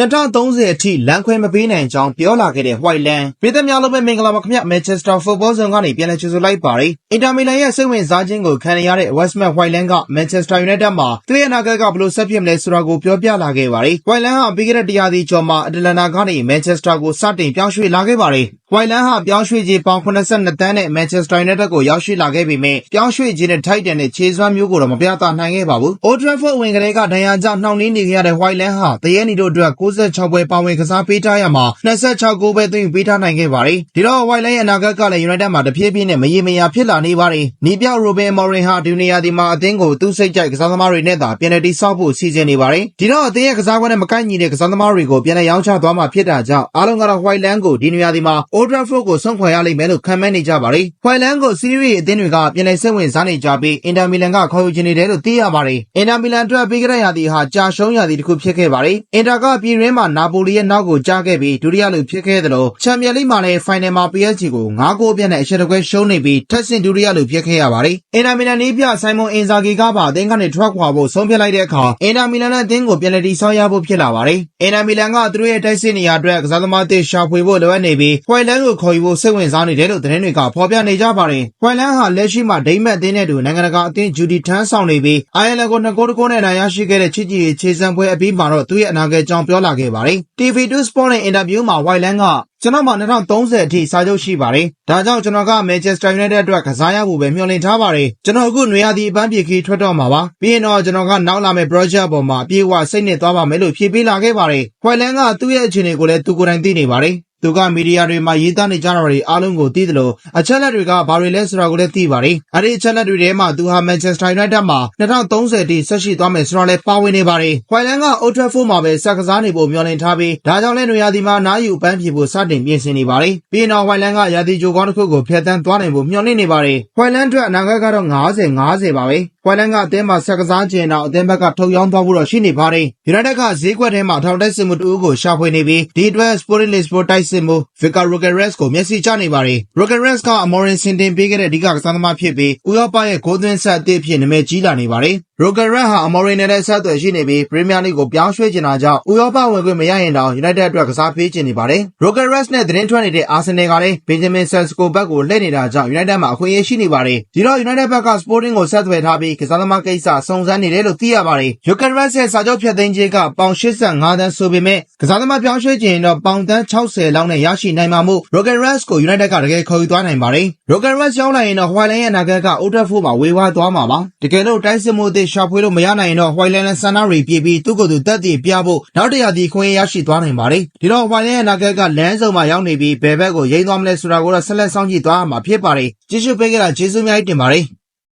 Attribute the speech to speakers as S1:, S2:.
S1: 2030အထိလမ်းခွဲမပေးနိုင်ကြောင်းပြောလာခဲ့တဲ့ White Land ပြည်သက်များလုံးပဲမင်္ဂလာပါခင်ဗျ Manchester Football Zone ကနေပြန်လည်ကြိုဆိုလိုက်ပါတယ်။ Inter Milan ရဲ့စိတ်ဝင်စားခြင်းကိုခံရတဲ့ Westman White Land က Manchester United မှာသူ့ရဲ့အနာဂတ်ကဘယ်လိုဆက်ဖြစ်မလဲဆိုတာကိုပြောပြလာခဲ့ပါတယ်။ White Land ဟာပြီးခဲ့တဲ့တရားသီကျော်မှာ Atalanta ကနေ Manchester ကိုစတင်ပြောင်းရွှေ့လာခဲ့ပါတယ်။ White Land ဟာပြောင်းရွှေ့ခြင်းပေါင်း82တန်းနဲ့ Manchester United ကိုရောက်ရှိလာခဲ့ပေမဲ့ပြောင်းရွှေ့ခြင်းနဲ့ထိုက်တန်တဲ့ခြေစွမ်းမျိုးကိုတော့မပြသနိုင်ခဲ့ပါဘူး။ Old Trafford အဝင်ကလေးကဒဏ်ရာကြောင့်နှောင့်နှေးနေခဲ့ရတဲ့ White Land ဟာတရေနီတို့အတွက်66ပွဲပါဝင်ကစားပေးထားရမှာ26ဂိုးပဲသွင်းယူပေးထားနိုင်ခဲ့ပါတယ်။ဒီတော့ White Land ရဲ့အနာဂတ်ကလည်း United မှာတဖြည်းဖြည်းနဲ့မရေမရာဖြစ်လာနေပါတယ်။နီးပြ Ruben Amorim ဟာဒီနေရာဒီမှာအသင်းကိုသူ့စိတ်ကြိုက်ကစားသမားတွေနဲ့သာပြန်လည်တည်ဆောက်ဖို့စီစဉ်နေပါတယ်။ဒီတော့အသင်းရဲ့ကစားကွက်နဲ့မကိုက်ညီတဲ့ကစားသမားတွေကိုပြန်လည်ရောင်းချသွားမှာဖြစ်တာကြောင့်အားလုံးကတော့ White Land ကိုဒီနေရာဒီမှာ Old Trafford ကိုဆုံးခွာရလိမ့်မယ်လို့ခန့်မှန်းနေကြပါတယ်။ White Land ကို Serie A အသင်းတွေကပြန်လည်စိတ်ဝင်စားနေကြပြီး Inter Milan ကခေါ်ယူချင်နေတယ်လို့သိရပါတယ်။ Inter Milan အတွက်ပြီးခဲ့တဲ့ရာသီဟာကြာရှုံးရာသီတစ်ခုဖြစ်ခဲ့ပါတယ်။ Inter ကပြည်တွင်းမှာနာပိုလီရဲ့နောက်ကိုကျခဲ့ပြီးဒုတိယလူဖြစ်ခဲ့သလိုချန်ပီယံလိမှာလည်းဖိုင်နယ်မှာ PSG ကို9ဂိုးပြတ်နဲ့အရှက်တကွဲရှုံးနေပြီးထပ်ဆင့်ဒုတိယလူဖြစ်ခဲ့ရပါတယ်။ Inter Milan နည်းပြ Simon Inzaghi ကပါအသင်းကနေထွက်ခွာဖို့ဆုံးဖြတ်လိုက်တဲ့အခါ Inter Milan နဲ့အသင်းကိုပြန်လည်တည်ဆောက်ရဖို့ဖြစ်လာပါတယ်။ Inter Milan ကသူတို့ရဲ့တိုက်စစ်နေရာအတွက်ကစားသမားသစ်ရှာဖွေဖို့လိုအပ်နေပြီး White Land ကိုခေါ်ယူဖို့စိတ်ဝင်စားနေတယ်လို့သတင်းတွေကဖော်ပြနေကြပါတယ်။ White Land ဟာလက်ရှိမှာဒိန်းမတ်အသင်းနဲ့အတူနိုင်ငံတကာအသင်း Judy ထမ်းဆောင်နေပြီး Ireland ကို2ဂိုး1ဂိုးနဲ့အနိုင်ရရှိခဲ့တဲ့ချစ်ကြည်ရေးခြေစမ်းပွဲအပြီးမှာတော့သူ့ရဲ့အနာဂတ်အကြောင်းပြောလာခဲ့ပါတယ်။ TV2 Sport နဲ့အင်တာဗျူးမှာ White Land ကကျွန်တော်မှာ2030အထိစာချုပ်ရှိပါတယ်။ဒါကြောင့်ကျွန်တော်က Manchester United အတွက်ကစားရဖို့ပဲမျှော်လင့်ထားပါတယ်။ကျွန်တော်အခုနွေရာသီအပန်းဖြေခရီးထွက်တော့မှာပါ။ပြီးရင်တော့ကျွန်တော်ကနောက်လာမယ့် project အပေါ်မှာအပြည့်အဝစိတ်နှစ်သွားပါမယ်လို့ဖြေပေးလာခဲ့ပါတယ်။ White Land ကသူ့ရဲ့အခြေအနေကိုလည်းသူကိုယ်တိုင်သိနေပါတယ်။ သူကမီဒီယာတွေမှာရေးသားနေကြတာတွေအားလုံးကိုသိသလိုအချက်လက်တွေကဘာတွေလဲဆိုတာကိုလည်းသိပါတယ်။အဲ့ဒီအချက်လက်တွေထဲမှာသူဟာ Manchester United မှာ2030အထိဆက်ရှိသွားမယ်ဆိုတာလည်းပါဝင်နေပါတယ်။ White Land က Old Trafford မှာပဲဆက်ကစားနေဖို့မျှော်လင့်ထားပြီးဒါကြောင့်လည်းနွေရာသီမှာအနားယူအပန်းဖြေဖို့စတင်ပြင်ဆင်နေပါတယ်။ပြီးရင်တော့ White Land ကရာသီကြိုကောင်းတစ်ခုကိုဖျက်ဆီးသွားနိုင်ဖို့မျှော်လင့်နေပါတယ်။ White Land အတွက်အနာဂတ်ကတော့50 50ပါပဲ။ White Land ကအသင်းမှာဆက်ကစားချင်ရင်တော့အသင်းဘက်ကထုတ်ရောင်းသွားဖို့တော့ရှိနေပါတယ်။ United ကဈေးကွက်ထဲမှာထောင်တိုက်စစ်မှုတစ်ဦးကိုရှာဖွေနေပြီးဒီအတွက် Sporting Lisbon တိုက်စစ်မှုး Vicar Roqueres ကိုမျက်စိကျနေပါတယ်။ Roqueres က Amorim ဆင်တင်ပေးခဲ့တဲ့အဓိကကစားသမားဖြစ်ပြီးဥရောပရဲ့ဂိုးသွင်းစက်အသစ်အဖြစ်နာမည်ကြီးလာနေပါတယ်။ Roqueres ဟာ Amorim နဲ့လည်းအဆက်အသွယ်ရှိနေပြီး Premier League ကိုပြောင်းရွှေ့ချင်တာကြောင့်ဥရောပဝင်ခွင့်မရရင်တောင် United အတွက်ကစားပေးချင်နေပါတယ်။ Roqueres နဲ့သတင်းထွက်နေတဲ့ Arsenal ကလည်း Benjamin Sesko ဘက်ကိုလှည့်နေတာကြောင့် United မှာအခွင့်အရေးရှိနေပါတယ်။ဒီတော့ United ဘက်က Sporting ကိုဆက်သွယ်ထားပြီးကစားသမားကိစ္စစုံစမ်းနေတယ်လို့သိရပါတယ်။ Roqueres ရဲ့စာချုပ်ဖျက်သိမ်းကြေးကပေါင်85သန်းဆိုပေမဲ့ကစားသမားပြောင်းရွှေ့ချင်ရင်တော့ပေါင်သန်း60လောက်နဲ့ရရှိနိုင်မှာမို့ Roqueres ကို United ကတကယ်ခေါ်ယူသွားနိုင်ပါတယ်။ Roqueres ရောက်လာရင်တော့ White Land ရဲ့အနာဂတ်က Old Trafford မှာဝေဝါးသွားမှာပါ။တကယ်လို့တိုက်စစ်မှုးအသစ်ရှာဖွေလို့မရနိုင်ရင်တော့ White Land လည်းဆန္ဒတွေပြည့်ပြီးသူ့ကိုယ်သူသက်သေပြဖို့နောက်တစ်ရာသီအခွင့်အရေးရရှိသွားနိုင်ပါတယ်။ဒီတော့ White Land ရဲ့အနာဂတ်ကလမ်းဆုံမှာရောက်နေပြီးဘယ်ဘက်ကိုယိမ်းသွားမလဲဆိုတာကိုတော့ဆက်လက်စောင့်ကြည့်သွားရမှာဖြစ်ပါတယ်။ကြည့်ရှုပေးခဲ့တာကျေးဇူးအများကြီးတင်ပါတယ်။